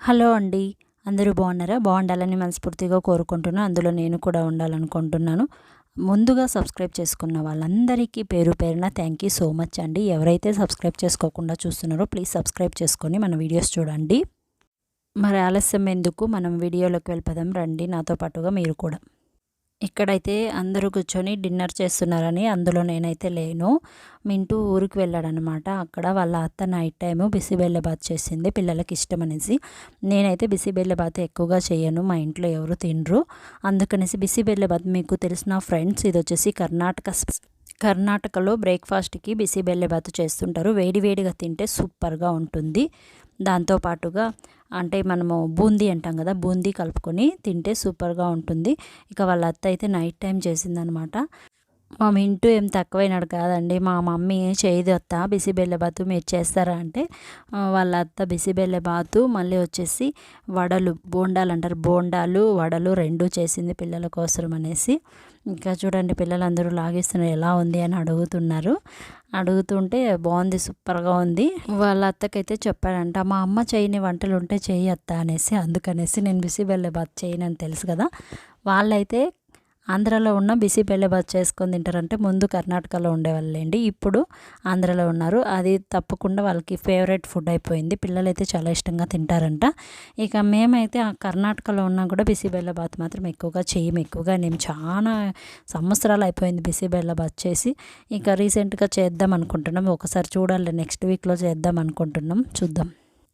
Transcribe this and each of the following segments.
Hello అండి. అందరూ బాగున్నారా? బాగుండాలని మనస్ఫూర్తిగా కోరుకుంటున్నాను అందులో నేను కూడా ఉండాలనుకుంటున్నాను. ముందుగా సబ్స్క్రైబ్ చేసుకున్న వాళ్ళందరికీ పేరు పేరున థ్యాంక్ యూ సో మచ్ అండి. ఎవరైతే సబ్స్క్రైబ్ చేసుకోకుండా చూస్తున్నారో ప్లీజ్ సబ్స్క్రైబ్ చేసుకొని మన వీడియోస్ చూడండి. మరి ఆలస్యం ఎందుకు? మనం వీడియోలోకి వెళ్ళిపోదాం. రండి. నాతో పాటుగా మీరు కూడా. ఇక్కడైతే అందరూ కూర్చొని డిన్నర్ చేస్తున్నారని అందులో నేనైతే లేను. మింటూ ఊరికి వెళ్ళాడనమాట. అక్కడ వాళ్ళ అత్త నైట్ టైము బాత్ చేసింది పిల్లలకి ఇష్టం అనేసి. నేనైతే బిసిబెల్లబాత్ ఎక్కువగా చేయను మా ఇంట్లో ఎవరు తినరు. అందుకనేసి బాత్ మీకు తెలిసిన ఫ్రెండ్స్ ఇది వచ్చేసి కర్ణాటక కర్ణాటకలో బ్రేక్ఫాస్ట్కి బాత్ చేస్తుంటారు. వేడి వేడిగా తింటే సూపర్గా ఉంటుంది. దాంతోపాటుగా అంటే మనము బూందీ అంటాం కదా బూందీ కలుపుకొని తింటే సూపర్గా ఉంటుంది. ఇక వాళ్ళ అత్త అయితే నైట్ టైం చేసిందనమాట. మా మింటూ ఏం తక్కువైనాడు కాదండి. మా మమ్మీ చేయదు అత్త బిసిబెల్లెబాతు మీరు చేస్తారా అంటే వాళ్ళ అత్త బిసిబెల్లెబాతు మళ్ళీ వచ్చేసి వడలు బోండాలు అంటారు. బోండాలు వడలు రెండు చేసింది పిల్లల కోసం అనేసి. ఇంకా చూడండి పిల్లలందరూ లాగేస్తున్నారు ఎలా ఉంది అని అడుగుతున్నారు. అడుగుతుంటే బాగుంది సూపర్గా ఉంది. వాళ్ళ అత్తకైతే చెప్పాడంట మా అమ్మ చేయని వంటలు ఉంటే చేయి అత్త అనేసి అందుకనేసి నేను బిసిబెల్లెబాత్ చేయనని తెలుసు కదా. వాళ్ళైతే ఆంధ్రాలో ఉన్న బిసి బస్ చేసుకొని తింటారంటే ముందు కర్ణాటకలో ఉండేవాళ్ళండి. ఇప్పుడు ఆంధ్రాలో ఉన్నారు. అది తప్పకుండా వాళ్ళకి ఫేవరెట్ ఫుడ్ అయిపోయింది. పిల్లలైతే చాలా ఇష్టంగా తింటారంట. ఇక మేమైతే ఆ కర్ణాటకలో ఉన్నా కూడా బిసి బెల్లబాత్ మాత్రం ఎక్కువగా చేయము ఎక్కువగా నేను చాలా సంవత్సరాలు అయిపోయింది బిసి బెల్లబాత్ చేసి. ఇక రీసెంట్గా చేద్దాం అనుకుంటున్నాం. ఒకసారి చూడాలి. నెక్స్ట్ వీక్లో చేద్దాం అనుకుంటున్నాం. చూద్దాం.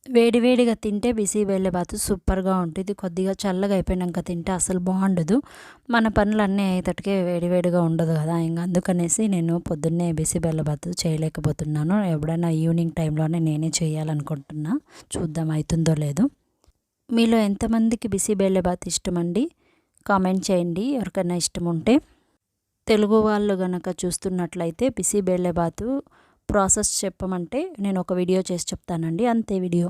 వేడివేడిగా తింటే బిసి బాతు సూపర్గా ఉంటుంది. కొద్దిగా చల్లగా అయిపోయినాక తింటే అసలు బాగుండదు. మన పనులు అన్నీ అయ్యేటట్టుకే వేడివేడిగా ఉండదు కదా. ఇంకా అందుకనేసి నేను పొద్దున్నే బిసి బాతు చేయలేకపోతున్నాను. ఎప్పుడైనా ఈవినింగ్ టైంలోనే నేనే చేయాలనుకుంటున్నా. చూద్దాం అవుతుందో లేదో. మీలో ఎంతమందికి బిసి బాత్ ఇష్టమండి? కామెంట్ చేయండి. ఎవరికైనా ఇష్టం ఉంటే. తెలుగు వాళ్ళు గనక చూస్తున్నట్లయితే బిసి బాతు ప్రాసెస్ చెప్పమంటే నేను ఒక వీడియో చేసి చెప్తానండి. అంతే వీడియో.